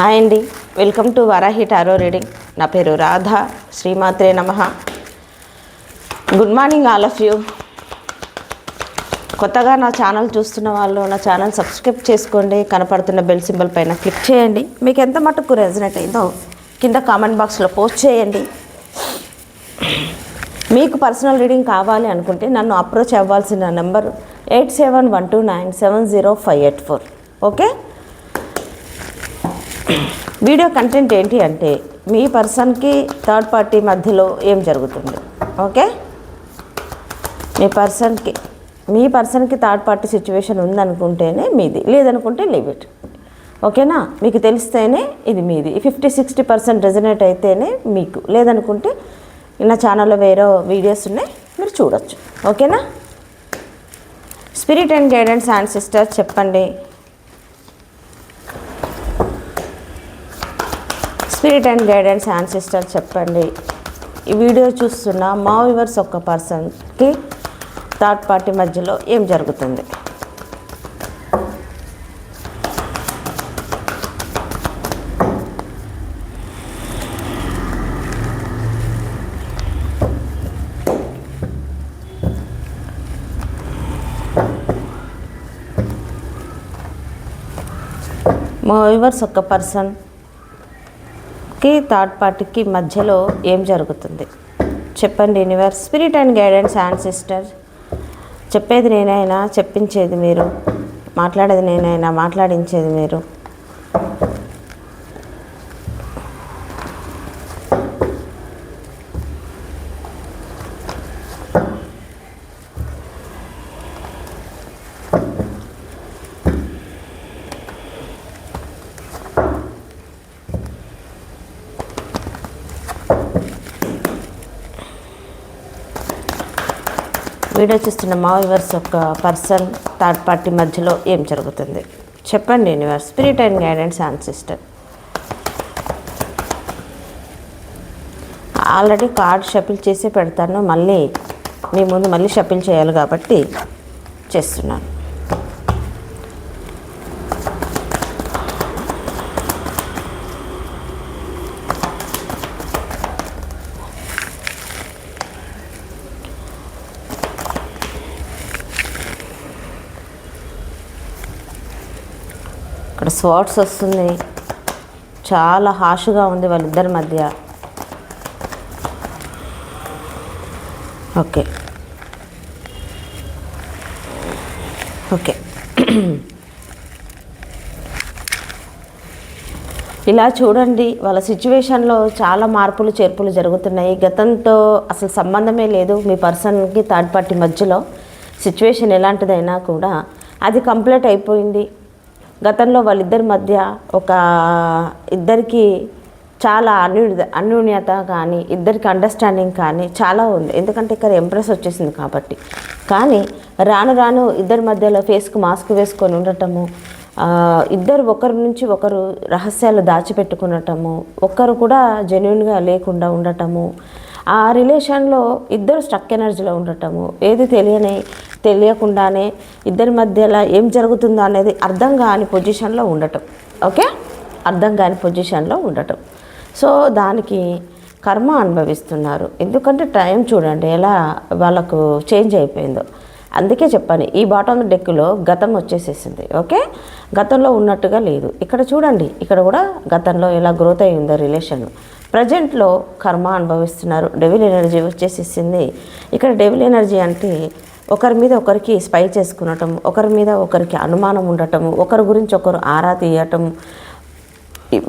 Hi అండి. Welcome to Varahi tarot reading. నా పేరు రాధ. శ్రీమాత్రే నమ. Good morning all of you. కొత్తగా నా ఛానల్ చూస్తున్న వాళ్ళు నా ఛానల్ సబ్స్క్రైబ్ చేసుకోండి. కనపడుతున్న బెల్ సింబల్ పైన క్లిక్ చేయండి. మీకు ఎంత మటుకు రెజనేట్ అయిందో కింద కామెంట్ బాక్స్లో పోస్ట్ చేయండి. మీకు పర్సనల్ రీడింగ్ కావాలి అనుకుంటే నన్ను అప్రోచ్ అవ్వాల్సిన number eight seven one two nine seven zero five eight four. Okay? Video content ఏంటి అంటే మీ పర్సన్కి థర్డ్ పార్టీ మధ్యలో ఏం జరుగుతుంది? ఓకే? మీ పర్సన్కి మీ పర్సన్కి థర్డ్ పార్టీ సిచ్యువేషన్ ఉందనుకుంటేనే మీది లేదనుకుంటే లీవ్ ఇట్ ఓకేనా? మీకు తెలిస్తేనే ఇది మీది. ఫిఫ్టీ సిక్స్టీ పర్సెంట్ రెజనేట్ అయితేనే మీకు. లేదనుకుంటే నా ఛానల్లో వేరే వీడియోస్ ఉన్నాయి మీరు చూడొచ్చు. ఓకేనా? స్పిరిట్ అండ్ గైడెన్స్ అండ్ చెప్పండి. స్పిరిట్ అండ్ గైడెన్స్ యాన్సిస్టర్ చెప్పండి. ఈ వీడియో చూస్తున్న మా వివర్స్ ఒక్క పర్సన్కి థర్డ్ పార్టీ మధ్యలో ఏం జరుగుతుంది? మా వివర్స్ ఒక్క పర్సన్ కి థర్డ్ పార్టీకి మధ్యలో ఏం జరుగుతుంది? చెప్పండి universe spirit and guidance ancestor చెప్పేది నేనైనా చెప్పించేది మీరు. మాట్లాడేది నేనైనా మాట్లాడించేది మీరు. వీడియో చూస్తున్న మా వివర్స్ యొక్క పర్సన్ థర్డ్ పార్టీ మధ్యలో ఏం జరుగుతుంది? చెప్పండి universe. Spirit and guidance ancestor already card shuffle చేసి పెడతాను మళ్ళీ మీ ముందు మళ్ళీ షఫిల్ చేయాలి కాబట్టి చేస్తున్నాను. ఇక్కడ స్వాట్స్ వస్తుంది చాలా హాష్గా ఉంది వాళ్ళిద్దరి మధ్య. ఓకే. ఓకే. ఇలా చూడండి వాళ్ళ సిచ్యువేషన్లో చాలా మార్పులు చేర్పులు జరుగుతున్నాయి. గతంతో అసలు సంబంధమే లేదు మీ పర్సన్కి థర్డ్ పార్టీ మధ్యలో. సిచ్యువేషన్ ఎలాంటిదైనా కూడా అది కంప్లీట్ అయిపోయింది. గతంలో వాళ్ళిద్దరి మధ్య ఒక ఇద్దరికి చాలా అన్యూ అన్యూన్యత కానీ ఇద్దరికి అండర్స్టాండింగ్ కానీ చాలా ఉంది. ఎందుకంటే ఇక్కడ ఎంప్రెస్ వచ్చేసింది కాబట్టి. కానీ రాను రాను ఇద్దరి మధ్యలో ఫేస్కు మాస్క్ వేసుకొని ఉండటము ఇద్దరు ఒకరి నుంచి ఒకరు రహస్యాలు దాచిపెట్టుకునటము ఒక్కరు కూడా జెన్యున్గా లేకుండా ఉండటము ఆ రిలేషన్లో ఇద్దరు స్ట్రక్ ఎనర్జీలో ఉండటము ఏది తెలియని తెలియకుండానే ఇద్దరి మధ్యలో ఏం జరుగుతుందో అనేది అర్థం కాని పొజిషన్లో ఉండటం. ఓకే? అర్థం కాని పొజిషన్లో ఉండటం. సో దానికి కర్మ అనుభవిస్తున్నారు. ఎందుకంటే టైం చూడండి ఎలా వాళ్ళకు చేంజ్ అయిపోయిందో. అందుకే చెప్పాను ఈ బాటమ్ డెక్లో గతం వచ్చేసేసింది. ఓకే? గతంలో ఉన్నట్టుగా లేదు. ఇక్కడ చూడండి ఇక్కడ కూడా గతంలో ఎలా గ్రోత్ అయ్యిందో రిలేషన్ ప్రజెంట్లో కర్మ అనుభవిస్తున్నారు. డెవిల్ ఎనర్జీ వచ్చేసేసింది. ఇక్కడ డెవిల్ ఎనర్జీ అంటే ఒకరి మీద ఒకరికి స్పై చేసుకునటం ఒకరి మీద ఒకరికి అనుమానం ఉండటం ఒకరి గురించి ఒకరు ఆరా తీయటం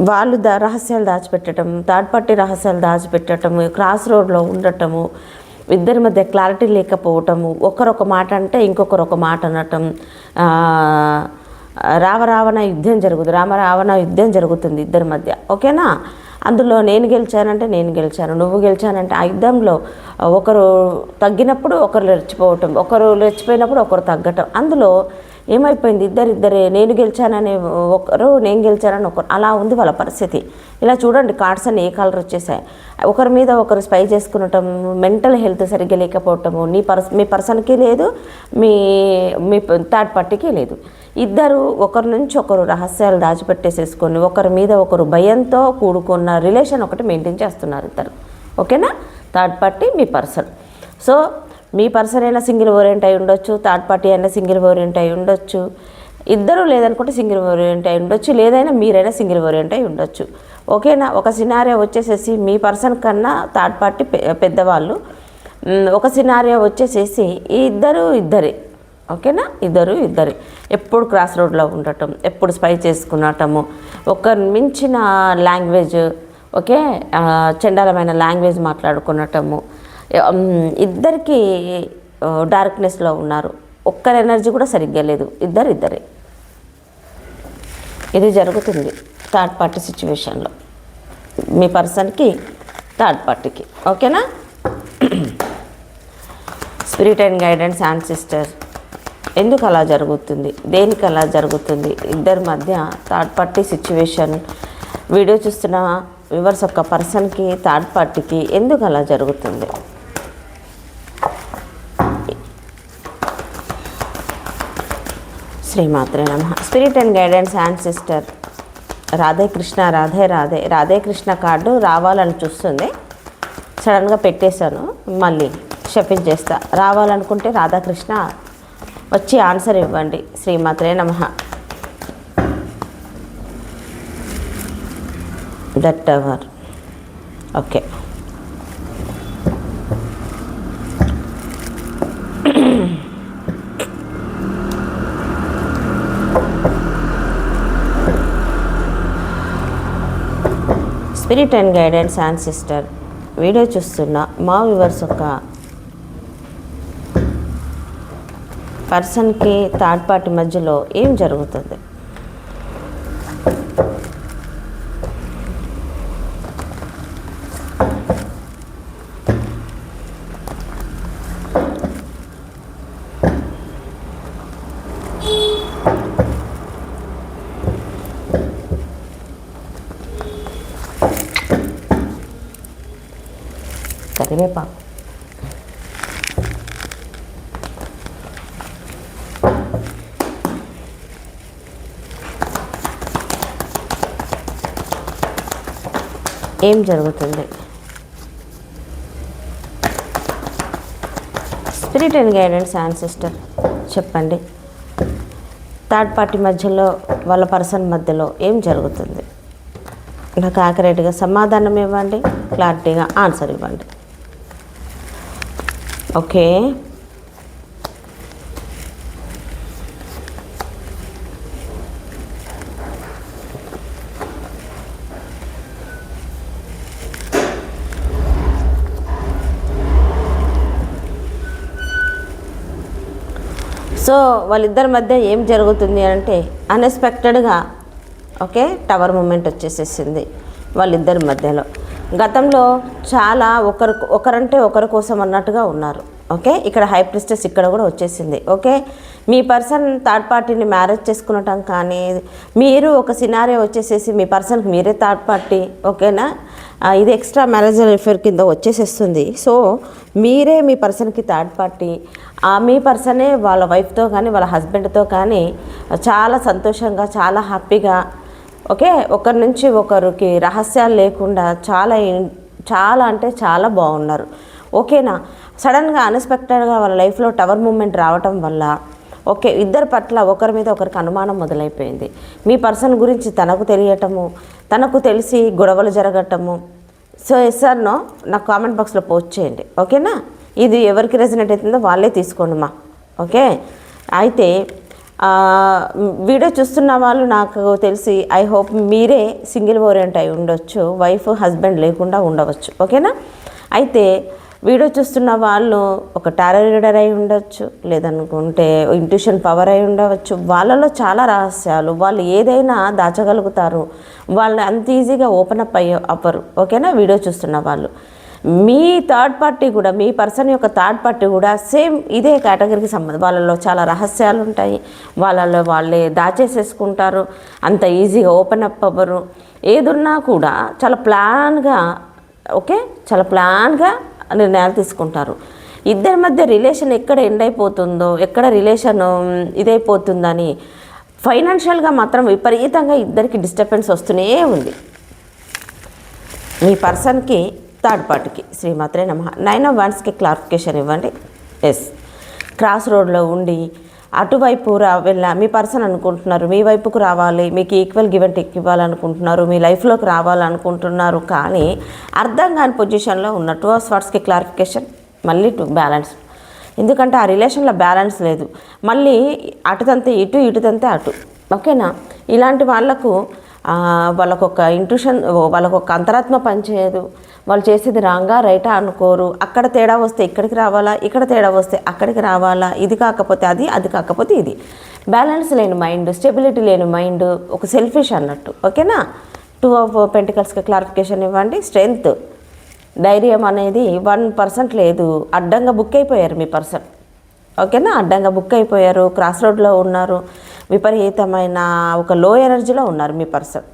వాళ్ళు దా రహస్యాలు దాచిపెట్టడం థర్డ్ పార్టీ రహస్యాలు దాచిపెట్టడం క్రాస్ రోడ్లో ఉండటము ఇద్దరి మధ్య క్లారిటీ లేకపోవటము ఒకరొక మాట అంటే ఇంకొకరు ఒక మాట అనటం ఆ, రామ రావణ యుద్ధం జరుగుతుంది రామ రావణ యుద్ధం జరుగుతుంది ఇద్దరి మధ్య ఓకేనా? అందులో నేను గెలిచానంటే నేను గెలిచాను నువ్వు గెలిచానంటే ఆ యుద్ధంలో ఒకరు తగ్గినప్పుడు ఒకరు రెచ్చిపోవటం ఒకరు రెచ్చిపోయినప్పుడు ఒకరు తగ్గటం. అందులో ఏమైపోయింది? ఇద్దరిద్దరే నేను గెలిచానని ఒకరు నేను గెలిచానని ఒకరు. అలా ఉంది వాళ్ళ పరిస్థితి. ఇలా చూడండి కార్డ్స్ అన్ని ఏ కలర్ వచ్చేసాయి. ఒకరి మీద ఒకరు స్పై చేసుకునటం మెంటల్ హెల్త్ సరిగ్గా లేకపోవటము నీ పర్స్ మీ పర్సన్కి లేదు మీ మీ థర్డ్ పార్టీకి లేదు. ఇద్దరు ఒకరి నుంచి ఒకరు రహస్యాలు దాచిపెట్టేసేసుకొని ఒకరి మీద ఒకరు భయంతో కూడుకున్న రిలేషన్ ఒకటి మెయింటైన్ చేస్తున్నారు ఇద్దరు. ఓకేనా? థర్డ్ పార్టీ మీ పర్సన్. సో మీ పర్సన్ అయినా సింగిల్ ఓరియంట్ అయి ఉండొచ్చు థర్డ్ పార్టీ అయినా సింగిల్ ఓరియంట్ అయి ఉండొచ్చు. ఇద్దరు లేదనుకుంటే సింగిల్ ఓరియంట్ అయి ఉండొచ్చు లేదైనా మీరైనా సింగిల్ ఓరియంట్ అయి ఉండొచ్చు. ఓకేనా? ఒక సినారియో వచ్చేసేసి మీ పర్సన్ కన్నా థర్డ్ పార్టీ పెద్దవాళ్ళు. ఒక సినారియో వచ్చేసేసి ఈ ఇద్దరు ఇద్దరే. ఓకేనా? ఇద్దరు ఇద్దరే. ఎప్పుడు క్రాస్ రోడ్లో ఉండటం ఎప్పుడు స్పై చేసుకునటము ఒక మించిన లాంగ్వేజ్ ఓకే? చండాలమైన లాంగ్వేజ్ మాట్లాడుకునటము. ఇద్దరికి డార్క్నెస్లో ఉన్నారు. ఒక్కరి ఎనర్జీ కూడా సరిగ్గా లేదు. ఇద్దరు ఇద్దరే. ఇది జరుగుతుంది థర్డ్ పార్టీ సిచ్యువేషన్లో. మీ పర్సన్కి థర్డ్ పార్టీకి. ఓకేనా? Spirit and guidance and sister ఎందుకు అలా జరుగుతుంది? దేనికి అలా జరుగుతుంది? ఇద్దరి మధ్య థర్డ్ పార్టీ సిచ్యువేషన్ వీడియో చూస్తున్న వివర్స్ ఒక పర్సన్కి థర్డ్ పార్టీకి ఎందుకు అలా జరుగుతుంది? శ్రీమాత్రే నమ. Spirit and guidance ancestor Radhe Krishna Radhe Radhe. Radhe Krishna card రావాలని చూస్తుంది. సడన్గా పెట్టేశాను. మళ్ళీ షఫిల్ చేస్తా రావాలనుకుంటే రాధాకృష్ణ వచ్చి ఆన్సర్ ఇవ్వండి. శ్రీమాత్రే నమ. That hour okay spirit and guidance ancestor video చూస్తున్న మా వ్యూవర్స్ ఒక పర్సన్కి థర్డ్ పార్టీ మధ్యలో ఏం జరుగుతుంది? ఏం జరుగుతుంది? Spirit and guidance and sister చెప్పండి. థర్డ్ పార్టీ మధ్యలో వాళ్ళ పర్సన్ మధ్యలో ఏం జరుగుతుంది? నాకు ఆకరేట్గా సమాధానం ఇవ్వండి క్లారిటీగా ఆన్సర్ ఇవ్వండి. ఓకే సో వాళ్ళిద్దరి మధ్య ఏం జరుగుతుంది అంటే అన్ఎక్స్పెక్టెడ్గా ఓకే టవర్ మూమెంట్ వచ్చేసేసింది వాళ్ళిద్దరి మధ్యలో. గతంలో చాలా ఒకరు ఒకరంటే ఒకరి కోసం అన్నట్టుగా ఉన్నారు ఓకే ఇక్కడ హై ప్రిస్టెస్ ఇక్కడ కూడా వచ్చేసింది ఓకే. మీ పర్సన్ థర్డ్ పార్టీని మ్యారేజ్ చేసుకునటం కానీ మీరు ఒక సినారియో వచ్చేసేసి మీ పర్సన్కి మీరే థర్డ్ పార్టీ ఓకేనా? ఇది ఎక్స్ట్రా మ్యారేజ్ రిఫర్ కింద వచ్చేసేస్తుంది. సో మీరే మీ పర్సన్కి థర్డ్ పార్టీ మీ పర్సనే వాళ్ళ వైఫ్తో కానీ వాళ్ళ హస్బెండ్తో కానీ చాలా సంతోషంగా చాలా హ్యాపీగా ఓకే? ఒకరి నుంచి ఒకరికి రహస్యాలు లేకుండా చాలా చాలా అంటే చాలా బాగున్నారు. ఓకేనా? సడన్గా అన్ఎక్స్పెక్టెడ్గా వాళ్ళ లైఫ్లో టవర్ మూమెంట్ రావటం వల్ల ఓకే? ఇద్దరి పట్ల ఒకరి మీద ఒకరికి అనుమానం మొదలైపోయింది. మీ పర్సన్ గురించి తనకు తెలియటము తనకు తెలిసి గొడవలు జరగటము. సో ఎస్ సార్ నో నాకు కామెంట్ బాక్స్లో పోస్ట్ చేయండి. ఓకేనా? ఇది ఎవరికి రెసినేట్ అవుతుందో వాళ్ళే తీసుకోండి మా. ఓకే? అయితే వీడియో చూస్తున్న వాళ్ళు నాకు తెలిసి ఐ హోప్ మీరే సింగిల్ ఓరియంట్ అయి ఉండొచ్చు వైఫ్ హస్బెండ్ లేకుండా ఉండవచ్చు. ఓకేనా? అయితే వీడియో చూస్తున్న వాళ్ళు ఒక టారో రీడర్ అయి ఉండొచ్చు లేదనుకుంటే ఇంట్యూషన్ పవర్ అయి ఉండవచ్చు. వాళ్ళలో చాలా రహస్యాలు వాళ్ళు ఏదైనా దాచగలుగుతారు. వాళ్ళు అంత ఈజీగా ఓపెన్ అప్ అయ్యే అవ్వరు. ఓకేనా? వీడియో చూస్తున్న వాళ్ళు. మీ థర్డ్ పార్టీ కూడా మీ పర్సన్ యొక్క థర్డ్ పార్టీ కూడా సేమ్ ఇదే కేటగిరీకి సంబంధం వాళ్ళలో చాలా రహస్యాలు ఉంటాయి. వాళ్ళలో వాళ్ళే దాచేసేసుకుంటారు. అంత ఈజీగా ఓపెన్ అప్ అవ్వరు. ఏదున్నా కూడా చాలా ప్లాన్గా ఓకే? చాలా ప్లాన్గా నిర్ణయాలు తీసుకుంటారు. ఇద్దరి మధ్య రిలేషన్ ఎక్కడ ఎండ్ అయిపోతుందో ఎక్కడ రిలేషన్ ఇదైపోతుందని ఫైనాన్షియల్గా మాత్రం విపరీతంగా ఇద్దరికి డిస్టర్బెన్స్ వస్తూనే ఉంది. మీ పర్సన్కి థర్డ్ పార్టీకి శ్రీమాత్రే నమ. నైన్ ఆఫ్ వన్స్కి క్లారిఫికేషన్ ఇవ్వండి. ఎస్ క్రాస్ రోడ్లో ఉండి అటువైపు రా వెళ్ళా. మీ పర్సన్ అనుకుంటున్నారు మీ వైపుకు రావాలి మీకు ఈక్వల్ గివెన్ టెక్ ఇవ్వాలనుకుంటున్నారు మీ లైఫ్లోకి రావాలనుకుంటున్నారు. కానీ అర్థం కాని పొజిషన్లో ఉన్న టూ ఆఫ్ స్వాట్స్కి క్లారిఫికేషన్ మళ్ళీ టు బ్యాలెన్స్. ఎందుకంటే ఆ రిలేషన్లో బ్యాలెన్స్ లేదు. మళ్ళీ అటుతంతే ఇటు ఇటుతంతే అటు. ఓకేనా? ఇలాంటి వాళ్ళకు ఒక వాళ్ళకొక ఇంట్యూషన్ వాళ్ళకొక అంతరాత్మ పనిచేయదు. వాళ్ళు చేసేది రాంగా రైటా అనుకోరు. అక్కడ తేడా వస్తే ఇక్కడికి రావాలా? ఇక్కడ తేడా వస్తే అక్కడికి రావాలా? ఇది కాకపోతే అది అది కాకపోతే ఇది. బ్యాలెన్స్ లేని మైండ్ స్టెబిలిటీ లేని మైండ్ ఒక సెల్ఫిష్ అన్నట్టు. ఓకేనా? టూ ఆఫ్ పెంటికల్స్కి క్లారిఫికేషన్ ఇవ్వండి. స్ట్రెంగ్త్ ధైర్యం అనేది వన్ పర్సెంట్ లేదు. అడ్డంగా బుక్ అయిపోయారు మీ పర్సన్ ఓకేనా? అడ్డంగా బుక్ అయిపోయారు క్రాస్ రోడ్లో ఉన్నారు. విపరీతమైన ఒక లో ఎనర్జీలో ఉన్నారు మీ పర్సన్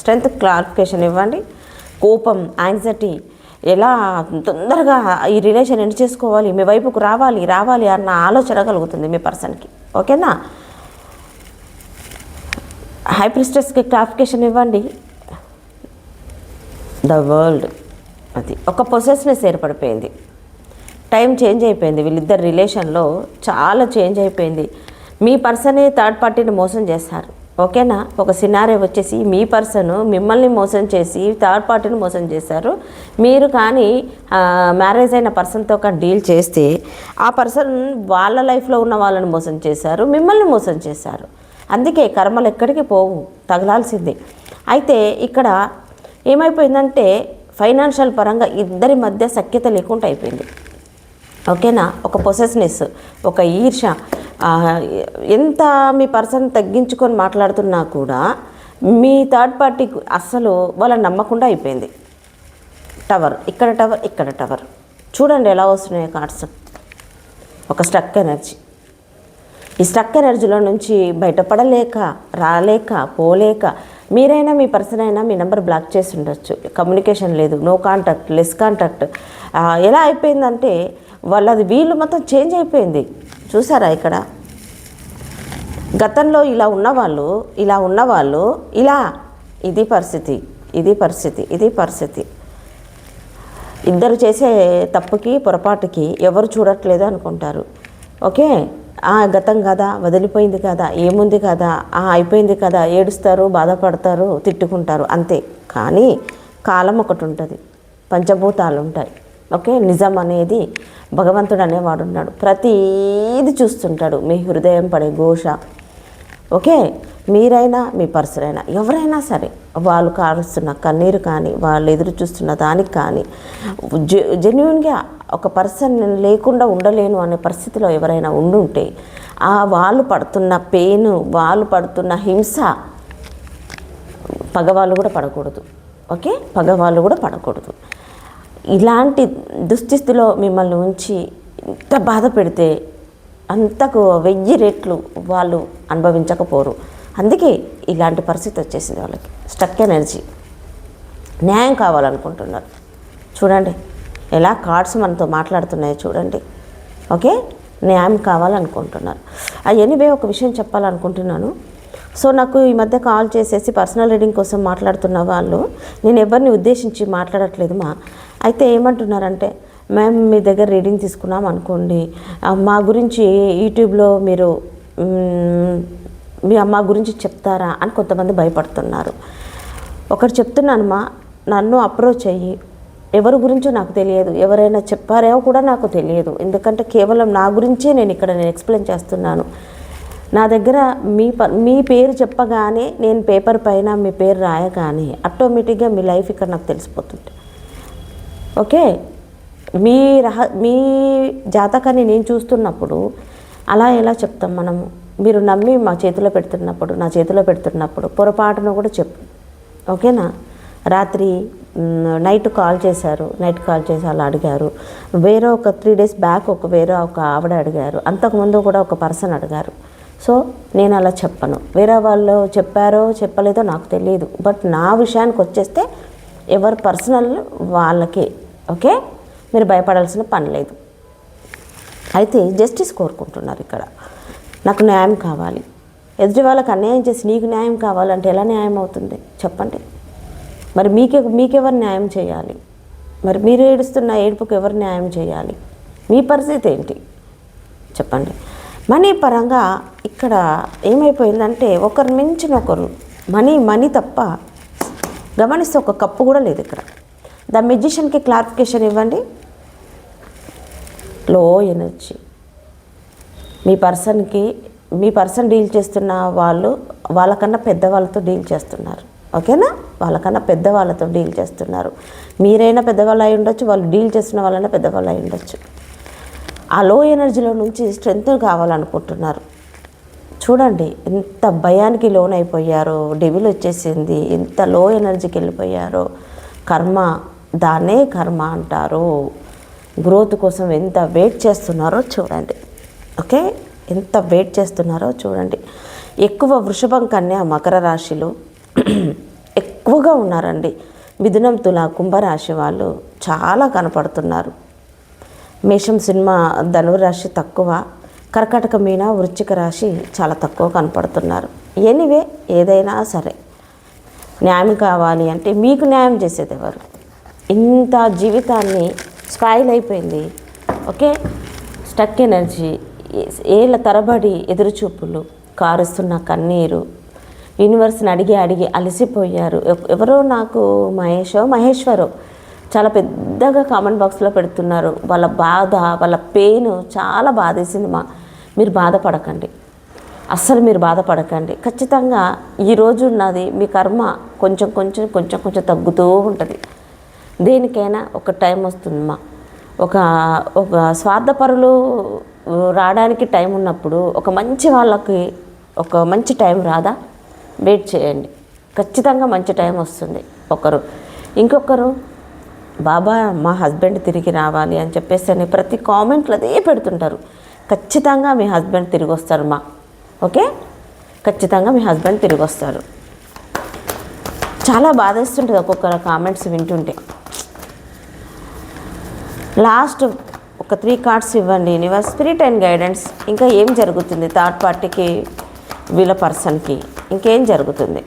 స్ట్రెంగ్త్ క్లారిఫికేషన్ ఇవ్వండి. కోపం యాంగ్జైటీ ఎలా తొందరగా ఈ రిలేషన్ ఎండ్ చేసుకోవాలి మీ వైపుకు రావాలి రావాలి అన్న ఆలోచన కలుగుతుంది మీ పర్సన్కి ఓకేనా? హై ప్రిస్టెస్కి క్లారిఫికేషన్ ఇవ్వండి. ద వరల్డ్ అది ఒక పొసెస్నెస్ ఏర్పడిపోయింది. టైం చేంజ్ అయిపోయింది. వీళ్ళిద్దరు రిలేషన్లో చాలా చేంజ్ అయిపోయింది. మీ పర్సనే థర్డ్ పార్టీని మోసం చేస్తారు. ఓకేనా? ఒక సినారే వచ్చేసి మీ పర్సన్ మిమ్మల్ని మోసం చేసి థర్డ్ పార్టీని మోసం చేశారు. మీరు కానీ మ్యారేజ్ అయిన పర్సన్తో కానీ డీల్ చేస్తే ఆ పర్సన్ వాళ్ళ లైఫ్లో ఉన్న వాళ్ళని మోసం చేశారు మిమ్మల్ని మోసం చేశారు. అందుకే కర్మలు ఎక్కడికి పోవు తగలాల్సిందే. అయితే ఇక్కడ ఏమైపోయిందంటే ఫైనాన్షియల్ పరంగా ఇద్దరి మధ్య సఖ్యత లేకుండా అయిపోయింది. ఓకేనా? ఒక పొసెస్నెస్ ఒక ఈర్ష. ఎంత మీ పర్సన్ తగ్గించుకొని మాట్లాడుతున్నా కూడా మీ థర్డ్ పార్టీ అస్సలు వాళ్ళని నమ్మకుండా అయిపోయింది. టవర్ ఇక్కడ టవర్ ఇక్కడ టవర్ చూడండి ఎలా వస్తున్నాయి కార్డ్స్ ఒక స్ట్రక్ ఎనర్జీ ఈ స్ట్రక్ ఎనర్జీలో నుంచి బయటపడలేక రాలేక పోలేక మీరైనా మీ పర్సన్ అయినా మీ నెంబర్ బ్లాక్ చేసి ఉండొచ్చు. కమ్యూనికేషన్ లేదు నో కాంటాక్ట్ లెస్ కాంటాక్ట్. ఎలా అయిపోయిందంటే వాళ్ళది వీళ్ళు మొత్తం చేంజ్ అయిపోయింది. చూసారా ఇక్కడ? గతంలో ఇలా ఉన్నవాళ్ళు ఇలా ఉన్నవాళ్ళు ఇలా. ఇది పరిస్థితి ఇది పరిస్థితి ఇది పరిస్థితి. ఇద్దరు చేసే తప్పుకి పొరపాటుకి ఎవరు చూడట్లేదు అనుకుంటారు. ఓకే? ఆ గతం కదా వదిలిపోయింది కదా ఏముంది కదా ఆ అయిపోయింది కదా ఏడుస్తారు బాధపడతారు తిట్టుకుంటారు అంతే. కానీ కాలం ఒకటి ఉంటుంది పంచభూతాలు ఉంటాయి. ఓకే? నిజం అనేది భగవంతుడు అనేవాడున్నాడు ప్రతీది చూస్తుంటాడు. మీ హృదయం పడే ఘోష ఓకే? మీరైనా మీ పర్సన్ అయినా ఎవరైనా సరే వాళ్ళు కారుస్తున్న కన్నీరు కానీ వాళ్ళు ఎదురు చూస్తున్న దానికి కానీ జెన్యున్గా ఒక పర్సన్ నేను లేకుండా ఉండలేను అనే పరిస్థితిలో ఎవరైనా ఉండుంటే ఆ వాళ్ళు పడుతున్న పెయిన్ వాళ్ళు పడుతున్న హింస పగవాళ్ళు కూడా పడకూడదు. ఓకే? పగవాళ్ళు కూడా పడకూడదు. ఇలాంటి దుస్థితిలో మిమ్మల్ని ఉంచి ఇంత బాధ పెడితే అంతకు వెయ్యి రెట్లు వాళ్ళు అనుభవించకపోరు. అందుకే ఇలాంటి పరిస్థితి వచ్చేసింది వాళ్ళకి. స్టక్ ఎనర్జీ న్యాయం కావాలనుకుంటున్నారు. చూడండి ఎలా కార్డ్స్ మనతో మాట్లాడుతున్నాయో చూడండి. ఓకే? న్యాయం కావాలనుకుంటున్నారు. ఎనీవే ఒక విషయం చెప్పాలనుకుంటున్నాను. సో నాకు ఈ మధ్య కాల్ చేసేసి పర్సనల్ రీడింగ్ కోసం మాట్లాడుతున్న వాళ్ళు నేను ఎవరిని ఉద్దేశించి మాట్లాడట్లేదు మా అయితే ఏమంటున్నారంటే మేము మీ దగ్గర రీడింగ్ తీసుకున్నాం అనుకోండి. మా గురించి యూట్యూబ్లో మీరు మీ అమ్మ గురించి చెప్తారా? అని కొంతమంది భయపడుతున్నారు. ఒకటి చెప్తున్నానమ్మా నన్ను అప్రోచ్ అయ్యి ఎవరి గురించో నాకు తెలియదు. ఎవరైనా చెప్పారేమో కూడా నాకు తెలియదు. ఎందుకంటే కేవలం నా గురించే నేను ఇక్కడ నేను ఎక్స్ప్లెయిన్ చేస్తున్నాను. నా దగ్గర మీ ప మీ పేరు చెప్పగానే నేను పేపర్ పైన మీ పేరు రాయగానే ఆటోమేటిక్గా మీ లైఫ్ ఇక్కడ నాకు తెలిసిపోతుంది. ఓకే? మీ రహ మీ జాతకాన్ని నేను చూస్తున్నప్పుడు అలా ఎలా చెప్తాం మనము మీరు నమ్మి మా చేతిలో పెడుతున్నప్పుడు నా చేతిలో పెడుతున్నప్పుడు పొరపాటును కూడా చెప్పు ఓకేనా? రాత్రి నైట్ కాల్ చేశారు నైట్ కాల్ చేసి అలా అడిగారు. వేరే ఒక త్రీ డేస్ బ్యాక్ ఒక వేరే ఒక ఆవిడ అడిగారు. అంతకుముందు కూడా ఒక పర్సన్ అడిగారు. సో నేను అలా చెప్పను. వేరే వాళ్ళు చెప్పారో చెప్పలేదో నాకు తెలియదు బట్ నా విషయానికి వచ్చేస్తే ఎవరి పర్సనల్ వాళ్ళకే ఓకే? మీరు భయపడాల్సిన పని లేదు. అయితే జస్టిస్ కోరుకుంటున్నారు ఇక్కడ. నాకు న్యాయం కావాలి. ఎదుటి వాళ్ళకి అన్యాయం చేసి నీకు న్యాయం కావాలంటే ఎలా న్యాయం అవుతుంది? చెప్పండి. మరి మీకే మీకెవరు న్యాయం చేయాలి? మరి మీరు ఏడుస్తున్న ఏడుపుకు ఎవరు న్యాయం చేయాలి? మీ పరిస్థితి ఏంటి? చెప్పండి. మనీ పరంగా ఇక్కడ ఏమైపోయిందంటే ఒకరు మించిన ఒకరు మనీ మనీ తప్ప గమనిస్తే ఒక కప్పు కూడా లేదు ఇక్కడ. ద మెజిషియన్కి క్లారిఫికేషన్ ఇవ్వండి. లో ఎనర్జీ మీ పర్సన్కి మీ పర్సన్ డీల్ చేస్తున్న వాళ్ళు వాళ్ళకన్నా పెద్దవాళ్ళతో డీల్ చేస్తున్నారు. ఓకేనా? వాళ్ళకన్నా పెద్దవాళ్ళతో డీల్ చేస్తున్నారు. మీరైనా పెద్దవాళ్ళు అయి ఉండొచ్చు వాళ్ళు డీల్ చేస్తున్న వాళ్ళైనా పెద్దవాళ్ళు అయి ఉండొచ్చు. ఆ లో ఎనర్జీలో నుంచి స్ట్రెంగ్త్ కావాలనుకుంటున్నారు. చూడండి ఎంత భయానికి లోన్ అయిపోయారో డెవిల్ వచ్చేసింది ఎంత లో ఎనర్జీకి వెళ్ళిపోయారో. కర్మ దాన్నే కర్మ అంటారు. గ్రోత్ కోసం ఎంత వెయిట్ చేస్తున్నారో చూడండి. ఓకే? ఎంత వెయిట్ చేస్తున్నారో చూడండి. ఎక్కువ వృషభం కన్యా మకర రాశిలో ఎక్కువగా ఉన్నారండి. మిథునం తుల కుంభరాశి వాళ్ళు చాలా కనపడుతున్నారు. మేషం సినిమా ధనురాశి తక్కువ. కర్కాటక మీన వృశ్చిక రాశి చాలా తక్కువ కనపడుతున్నారు. ఎనివే ఏదైనా సరే. న్యాయం కావాలి అంటే మీకు న్యాయం చేసేది ఎవరు? ఇంత జీవితాన్ని స్పాయిల్ అయిపోయింది. ఓకే? Stuck energy. ఏళ్ళ తరబడి ఎదురుచూపులు. కారుస్తున్న కన్నీరు. యూనివర్స్ని అడిగి అడిగి అలసిపోయారు. ఎవరో నాకు మహేషో మహేశ్వరో చాలా పెద్దగా కామెంట్ బాక్స్లో పెడుతున్నారు. వాళ్ళ బాధ వాళ్ళ పెయిన్ చాలా బాధేసింది మా మీరు బాధపడకండి. అస్సలు మీరు బాధపడకండి. ఖచ్చితంగా ఈరోజు ఉన్నది మీ కర్మ కొంచెం కొంచెం కొంచెం కొంచెం తగ్గుతూ ఉంటుంది. దేనికైనా ఒక టైం వస్తుందమ్మా ఒక ఒక స్వార్థపరులు రావడానికి టైం ఉన్నప్పుడు ఒక మంచి వాళ్ళకి ఒక మంచి టైం రాదా? వెయిట్ చేయండి. ఖచ్చితంగా మంచి టైం వస్తుంది ఒకరు. ఇంకొకరు బాబా మా హస్బెండ్ తిరిగి రావాలి అని చెప్పేసి అని ప్రతి కామెంట్లు అదే పెడుతుంటారు. ఖచ్చితంగా మీ హస్బెండ్ తిరిగి వస్తారు మా. ఓకే? ఖచ్చితంగా మీ హస్బెండ్ తిరిగి వస్తారు. చాలా బాధేస్తుంటుంది ఒక్కొక్కరు కామెంట్స్ వింటుంటే. లాస్ట్ ఒక త్రీ కార్డ్స్ ఇవ్వండి. Universe spirit and guidance. ఇంకా ఏం జరుగుతుంది? థర్డ్ పార్టీకి వీళ్ళ పర్సన్కి ఇంకేం జరుగుతుంది?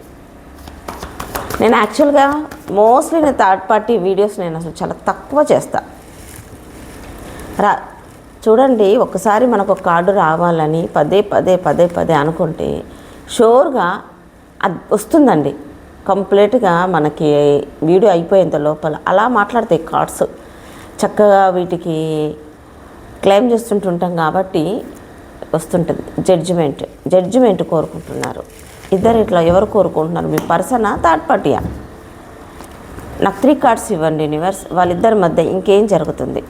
నేను యాక్చువల్గా మోస్ట్లీ నేను థర్డ్ పార్టీ వీడియోస్ నేను అసలు చాలా తక్కువ చేస్తా. రా చూడండి ఒకసారి మనకు ఒక కార్డు రావాలని పదే పదే పదే పదే అనుకుంటే షోర్గా అది వస్తుందండి. కంప్లీట్గా మనకి వీడియో అయిపోయేంత లోపల. అలా మాట్లాడతాయి కార్డ్స్ చక్కగా వీటికి క్లెయిమ్ చేస్తుంటుంటాం కాబట్టి వస్తుంటుంది. జడ్జిమెంట్ జడ్జిమెంట్ కోరుకుంటున్నారు. ఇద్దరు ఇట్లా ఎవరు కోరుకుంటున్నారు? మీ పర్సనా థర్డ్ పార్టీయా? నాకు త్రీ కార్డ్స్ ఇవ్వండి యూనివర్స్. వాళ్ళిద్దరి మధ్య ఇంకేం జరుగుతుంది?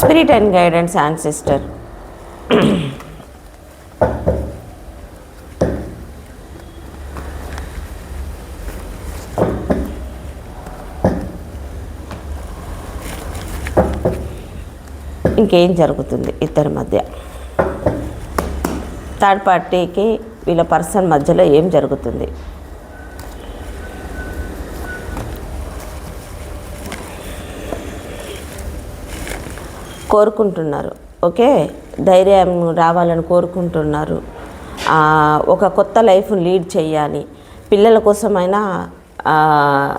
స్పిరిట్ అండ్ గైడెన్స్ యాన్సిస్టర్ ఇంకేం జరుగుతుంది ఇద్దరి మధ్య? థర్డ్ పార్టీకి వీళ్ళ పర్సన్ మధ్యలో ఏం జరుగుతుంది? కోరుకుంటున్నారు. ఓకే? ధైర్యం రావాలని కోరుకుంటున్నారు. ఒక కొత్త లైఫ్ని లీడ్ చేయాలి. పిల్లల కోసమైనా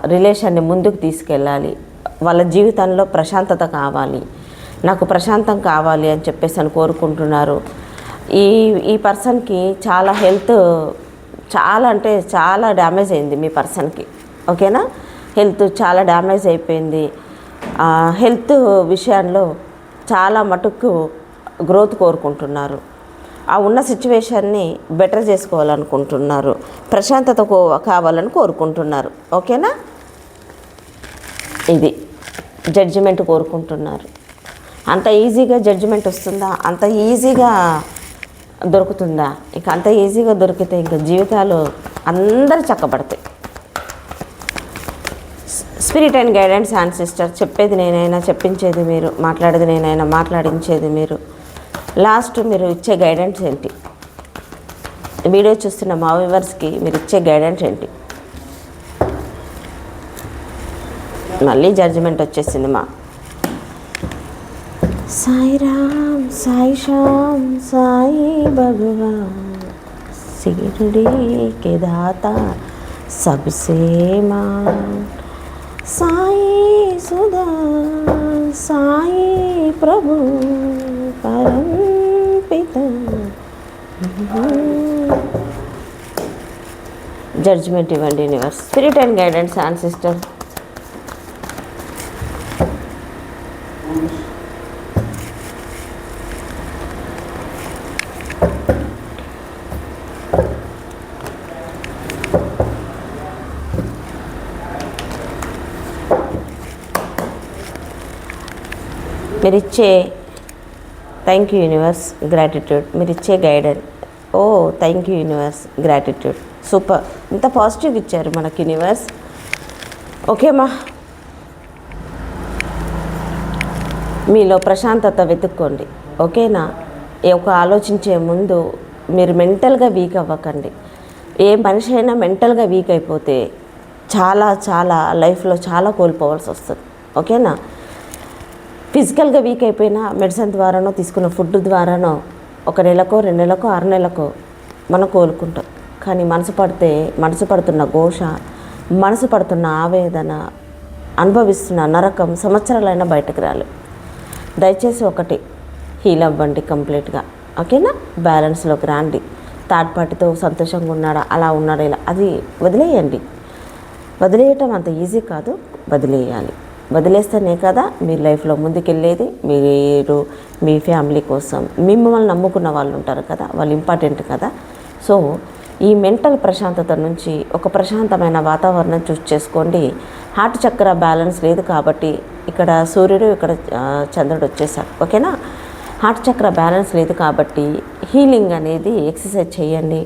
రిలేషన్ని ముందుకు తీసుకెళ్ళాలి. వాళ్ళ జీవితంలో ప్రశాంతత కావాలి. నాకు ప్రశాంతం కావాలి అని చెప్పేసి అని కోరుకుంటున్నారు. ఈ ఈ పర్సన్కి చాలా హెల్త్ చాలా అంటే చాలా డ్యామేజ్ అయింది మీ పర్సన్కి. ఓకేనా? హెల్త్ చాలా డ్యామేజ్ అయిపోయింది. హెల్త్ విషయంలో చాలా మటుకు గ్రోత్ కోరుకుంటున్నారు. ఆ ఉన్న సిచ్యువేషన్ని బెటర్ చేసుకోవాలనుకుంటున్నారు. ప్రశాంతత కో- కావాలని కోరుకుంటున్నారు. ఓకేనా? ఇది జడ్జిమెంట్ కోరుకుంటున్నారు. అంత ఈజీగా జడ్జిమెంట్ వస్తుందా? అంత ఈజీగా దొరుకుతుందా? ఇక అంత ఈజీగా దొరికితే ఇంకా జీవితాలు అందరు చక్కబడతాయి. Spirit and guidance and sister చెప్పేది నేనైనా చెప్పించేది మీరు మాట్లాడేది నేనైనా మాట్లాడించేది మీరు. లాస్ట్ మీరు ఇచ్చే గైడెన్స్ ఏంటి? వీడియో చూస్తున్న మా వ్యూవర్స్కి మీరు ఇచ్చే గైడెన్స్ ఏంటి? మళ్ళీ జడ్జిమెంట్ వచ్చేసింది మా సాయి రామ్ సాయి శ్యామ్ సాయి భగవాన్ शिरडी के दाता सबसे मान साई सुधा साई प्रभु परम पिता జడ్జ్మెంట్ ఇవ్వండి universe spirit and guidance and sister మీరు ఇచ్చే థ్యాంక్ యూ యూనివర్స్ గ్రాటిట్యూడ్ మీరు ఇచ్చే guidance oh thank you universe gratitude super ఇంత పాజిటివ్ ఇచ్చారు మనకి యూనివర్స్ ఓకేమా మీలో ప్రశాంతత వెతుక్కోండి. ఓకేనా ఒక ఆలోచించే ముందు మీరు మెంటల్గా వీక్ అవ్వకండి. ఏ మనిషి అయినా మెంటల్గా వీక్ అయిపోతే చాలా చాలా లైఫ్లో చాలా కోల్పోవాల్సి వస్తుంది. ఓకేనా ఫిజికల్గా వీక్ అయిపోయినా మెడిసిన్ ద్వారానో తీసుకున్న ఫుడ్ ద్వారానో ఒక నెలకో రెండు నెలకో ఆరు నెలకో మనం కోలుకుంటాం. కానీ మనసు పడితే మనసు పడుతున్న ఘోష మనసు పడుతున్న ఆవేదన అనుభవిస్తున్న నరకం సంవత్సరాలైనా బయటకు రాలి దయచేసి ఒకటి హీల్ అవ్వండి కంప్లీట్గా. ఓకేనా? బ్యాలెన్స్లోకి రండి. థర్డ్ పార్టీతో సంతోషంగా ఉన్నాడా? అలా ఉన్నాడా? ఇలా. అది వదిలేయండి. వదిలేయటం అంత ఈజీ కాదు. వదిలేయాలి. వదిలేస్తేనే కదా మీ లైఫ్లో ముందుకెళ్ళేది. మీరు మీ ఫ్యామిలీ కోసం. మిమ్మల్ని నమ్ముకున్న వాళ్ళు ఉంటారు కదా వాళ్ళు ఇంపార్టెంట్ కదా. సో ఈ మెంటల్ ప్రశాంతత నుంచి ఒక ప్రశాంతమైన వాతావరణం చూస్ చేసుకోండి. హార్ట్ చక్ర బ్యాలెన్స్ లేదు కాబట్టి ఇక్కడ సూర్యుడు ఇక్కడ చంద్రుడు వచ్చేసారు. ఓకేనా? హార్ట్ చక్ర బ్యాలెన్స్ లేదు కాబట్టి హీలింగ్ అనేది ఎక్సర్సైజ్ చేయండి.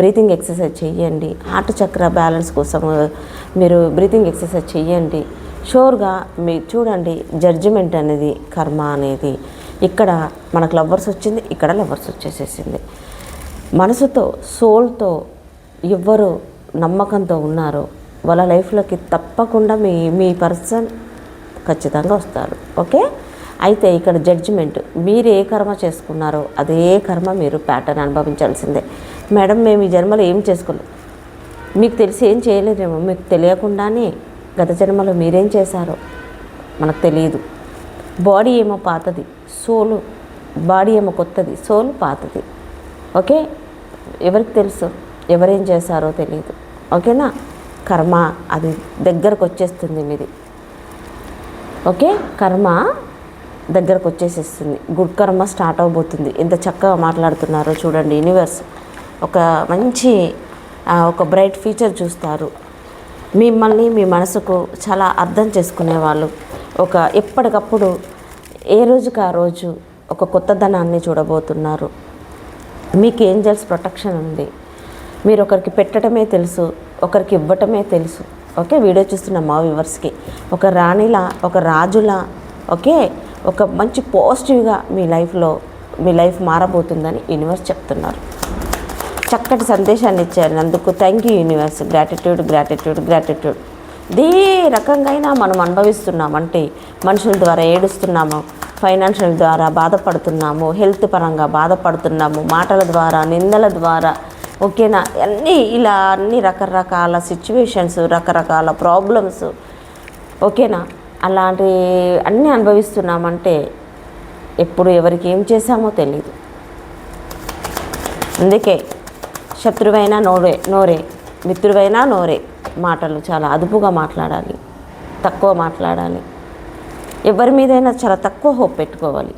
బ్రీతింగ్ ఎక్సర్సైజ్ చేయండి. హార్ట్ చక్ర బ్యాలెన్స్ కోసం మీరు బ్రీతింగ్ ఎక్సర్సైజ్ చేయండి. షూర్గా మీ చూడండి జడ్జిమెంట్ అనేది కర్మ అనేది. ఇక్కడ మనకు లవ్వర్స్ వచ్చింది ఇక్కడ లవ్వర్స్ వచ్చేసేసింది. మనసుతో సోల్తో ఎవ్వరు నమ్మకంతో ఉన్నారో వాళ్ళ లైఫ్లోకి తప్పకుండా మీ మీ పర్సన్ ఖచ్చితంగా వస్తారు. ఓకే అయితే ఇక్కడ జడ్జిమెంట్ మీరు ఏ కర్మ చేసుకున్నారో అదే కర్మ మీరు ప్యాటర్న్ అనుభవించాల్సిందే. మేడం మేము ఈ జన్మలో ఏం చేసుకోలేదు? మీకు తెలిసి ఏం చేయలేదేమో మీకు తెలియకుండానే గత జన్మలో మీరేం చేశారో మనకు తెలియదు. బాడీ ఏమో పాతది సోలు బాడీ ఏమో కొత్తది సోలు పాతది. ఓకే? ఎవరికి తెలుసు? ఎవరేం చేశారో తెలియదు. ఓకేనా? కర్మ అది దగ్గరకు వచ్చేస్తుంది మీది. ఓకే? కర్మ దగ్గరకు వచ్చేసేస్తుంది. గుడ్ కర్మ స్టార్ట్ అవబోతుంది. ఎంత చక్కగా మాట్లాడుతున్నారో చూడండి యూనివర్స్. ఒక మంచి ఒక బ్రైట్ ఫ్యూచర్ చూస్తారు. మిమ్మల్ని మీ మనసుకు చాలా అర్థం చేసుకునే వాళ్ళు ఒక ఎప్పటికప్పుడు ఏ రోజుకి ఆ రోజు ఒక కొత్తదనాన్ని చూడబోతున్నారు? మీకు ఏంజల్స్ ప్రొటెక్షన్ ఉంది. మీరు ఒకరికి పెట్టడమే తెలుసు ఒకరికి ఇవ్వటమే తెలుసు. ఓకే వీడియో చూస్తున్న మా వ్యూవర్స్కి. ఒక రాణిలా ఒక రాజులా ఓకే ఒక మంచి పాజిటివ్గా మీ లైఫ్లో మీ లైఫ్ మారబోతుందని యూనివర్స్ చెప్తున్నారు. చక్కటి సందేశాన్ని ఇచ్చారు అందుకు thank you universe gratitude gratitude gratitude they రకంగా అయినా మనం అనుభవిస్తున్నామంటే మనుషుల ద్వారా ఏడుస్తున్నాము ఫైనాన్షియల్ ద్వారా బాధపడుతున్నాము హెల్త్ పరంగా బాధపడుతున్నాము మాటల ద్వారా నిందల ద్వారా. ఓకేనా? అన్నీ ఇలా అన్ని రకరకాల సిచ్యువేషన్స్ రకరకాల ప్రాబ్లమ్స్ ఓకేనా? అలాంటి అన్నీ అనుభవిస్తున్నామంటే ఎప్పుడు ఎవరికి ఏం చేశామో తెలియదు అందుకే శత్రువైనా నోరే నోరే మిత్రువైనా నోరే మాటలు చాలా అదుపుగా మాట్లాడాలి తక్కువ మాట్లాడాలి. ఎవరి మీదైనా చాలా తక్కువ హోప్ పెట్టుకోవాలి.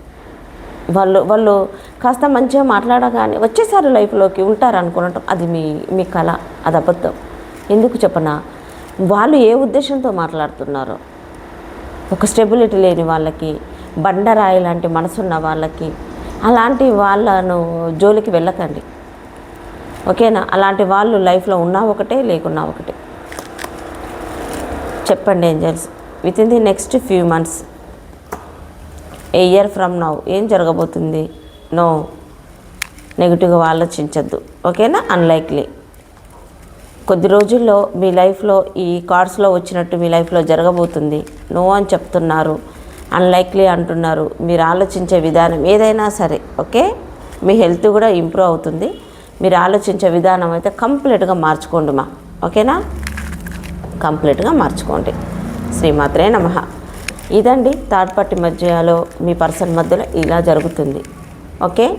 వాళ్ళు వాళ్ళు కాస్త మంచిగా మాట్లాడగానే వచ్చేసారు లైఫ్లోకి ఉంటారు అనుకునటం అది మీ మీ కళ అది అబద్ధం. ఎందుకు చెప్పనా? వాళ్ళు ఏ ఉద్దేశంతో మాట్లాడుతున్నారో. ఒక స్టెబిలిటీ లేని వాళ్ళకి బండరాయి లాంటి మనసున్న వాళ్ళకి అలాంటి వాళ్ళను జోలికి వెళ్ళకండి. ఓకేనా? అలాంటి వాళ్ళు లైఫ్లో ఉన్నా ఒకటే లేకున్నా ఒకటే. చెప్పండి angels. With in the next few months a year from now ఏం జరగబోతుంది? నో నెగిటివ్గా ఆలోచించద్దు. ఓకేనా? అన్లైక్లీ కొద్ది రోజుల్లో మీ లైఫ్లో ఈ కార్డ్స్లో వచ్చినట్టు మీ లైఫ్లో జరగబోతుంది. నో అని చెప్తున్నారు. అన్లైక్లీ అంటున్నారు. మీరు ఆలోచించే విధానం ఏదైనా సరే ఓకే? మీ హెల్త్ కూడా ఇంప్రూవ్ అవుతుంది. మీరు ఆలోచించే విధానం అయితే కంప్లీట్గా మార్చుకోండి మా. ఓకేనా? కంప్లీట్గా మార్చుకోండి. శ్రీమాత్రే నమ. ఇదండి థర్డ్ పార్టీ మధ్యలో మీ పర్సన్ మధ్యలో ఇలా జరుగుతుంది. ఓకే?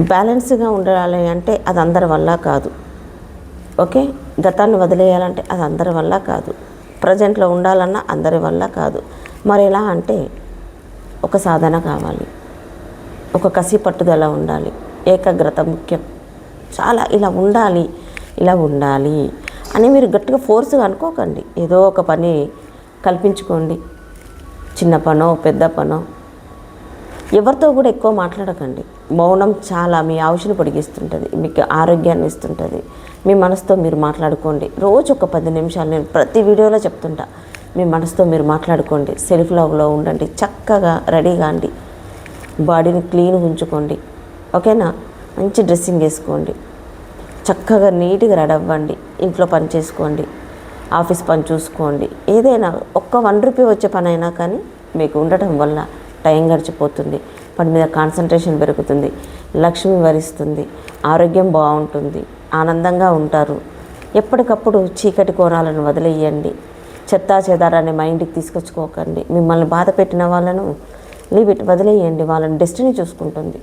బ్యాలెన్స్గా ఉండాలి అంటే అది అందరి వల్ల కాదు. ఓకే? గతాన్ని వదిలేయాలంటే అది అందరి వల్ల కాదు. ప్రజెంట్లో ఉండాలన్నా అందరి వల్ల కాదు. మరి ఎలా అంటే ఒక సాధన కావాలి. ఒక కసి పట్టుదల ఉండాలి. ఏకాగ్రత ముఖ్యం. చాలా ఇలా ఉండాలి ఇలా ఉండాలి అని మీరు గట్టిగా ఫోర్స్గా అనుకోకండి. ఏదో ఒక పని కల్పించుకోండి. చిన్న పనో పెద్ద పనో. ఎవరితో కూడా ఎక్కువ మాట్లాడకండి. మౌనం చాలా మీ ఆవుషను పొడిగిస్తుంటుంది మీకు ఆరోగ్యాన్ని ఇస్తుంటుంది. మీ మనసుతో మీరు మాట్లాడుకోండి. రోజు ఒక పది నిమిషాలు నేను ప్రతి వీడియోలో చెప్తుంటా. మీ మనసుతో మీరు మాట్లాడుకోండి. సెల్ఫ్ లవ్లో ఉండండి. చక్కగా రెడీగా అండి. బాడీని క్లీన్ ఉంచుకోండి. ఓకేనా? మంచి డ్రెస్సింగ్ వేసుకోండి. చక్కగా నీట్గా రెడీ అవ్వండి ఇంట్లో పని చేసుకోండి. ఆఫీస్ పని చూసుకోండి. ఏదైనా ఒక్క వన్ రూపీ వచ్చే పని అయినా కానీ మీకు ఉండటం వల్ల టైం గడిచిపోతుంది. పని మీద కాన్సన్ట్రేషన్ పెరుగుతుంది. లక్ష్మి వరిస్తుంది. ఆరోగ్యం బాగుంటుంది. ఆనందంగా ఉంటారు. ఎప్పటికప్పుడు చీకటి కోణాలను వదిలేయండి. చెత్తా చెదారాన్ని మైండ్కి తీసుకొచ్చుకోకండి. మిమ్మల్ని బాధ పెట్టిన వాళ్ళను లీవ్ ఇట్ వదిలేయండి. వాళ్ళని డెస్టినీ చూసుకుంటుంది.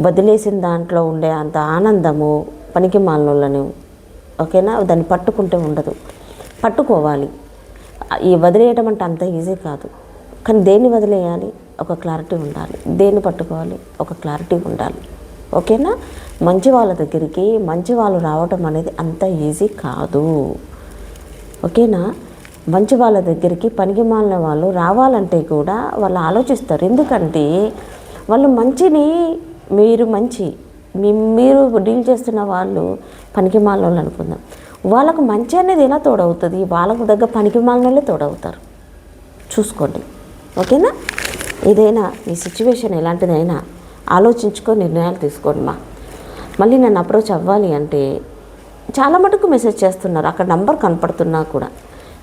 వదిలేసిన దాంట్లో ఉండే అంత ఆనందము పనికి మాలినోళ్ళను ఓకేనా? దాన్ని పట్టుకుంటే ఉండదు. పట్టుకోవాలి. ఈ వదిలేయడం అంటే అంత ఈజీ కాదు. కానీ దేన్ని వదిలేయాలి? ఒక క్లారిటీ ఉండాలి. దేన్ని పట్టుకోవాలి? ఒక క్లారిటీ ఉండాలి. ఓకేనా? మంచి వాళ్ళ దగ్గరికి మంచి వాళ్ళు రావటం అనేది అంత ఈజీ కాదు. ఓకేనా? మంచి వాళ్ళ దగ్గరికి పనికి మాలిన వాళ్ళు రావాలంటే కూడా వాళ్ళు ఆలోచిస్తారు. ఎందుకంటే వాళ్ళు మంచిని మీరు మంచి మీరు డీల్ చేస్తున్న వాళ్ళు పనికి మాలిన అనుకుందాం. వాళ్ళకు మంచి అనేది ఎలా తోడవుతుంది? వాళ్ళకు దగ్గర పనికి మాలిన తోడవుతారు. చూసుకోండి. ఓకేనా? ఏదైనా ఈ సిచ్యువేషన్ ఎలాంటిదైనా ఆలోచించుకొని నిర్ణయాలు తీసుకోండి మా. మళ్ళీ నన్ను అప్రోచ్ అవ్వాలి అంటే చాలా మటుకు మెసేజ్ చేస్తున్నారు. అక్కడ నంబర్ కనపడుతున్నా కూడా.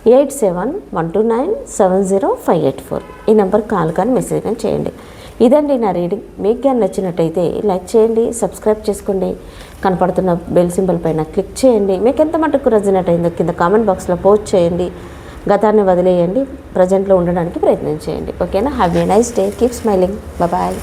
Eight seven one two nine seven zero five eight four. ఈ నెంబర్ కాల్ కానీ మెసేజ్ కానీ చేయండి. ఇదండి నా రీడింగ్. మీకు కానీ నచ్చినట్టయితే లైక్ చేయండి సబ్స్క్రైబ్ చేసుకోండి. కనపడుతున్న బెల్ సింబల్ పైన క్లిక్ చేయండి. మీకు ఎంత మటుకు రెజినేట్ అయిందో కింద కామెంట్ బాక్స్లో పోస్ట్ చేయండి. గతాన్ని వదిలేయండి. ప్రజెంట్లో ఉండడానికి ప్రయత్నం చేయండి. ఓకేనా? Have a nice day keep smiling bye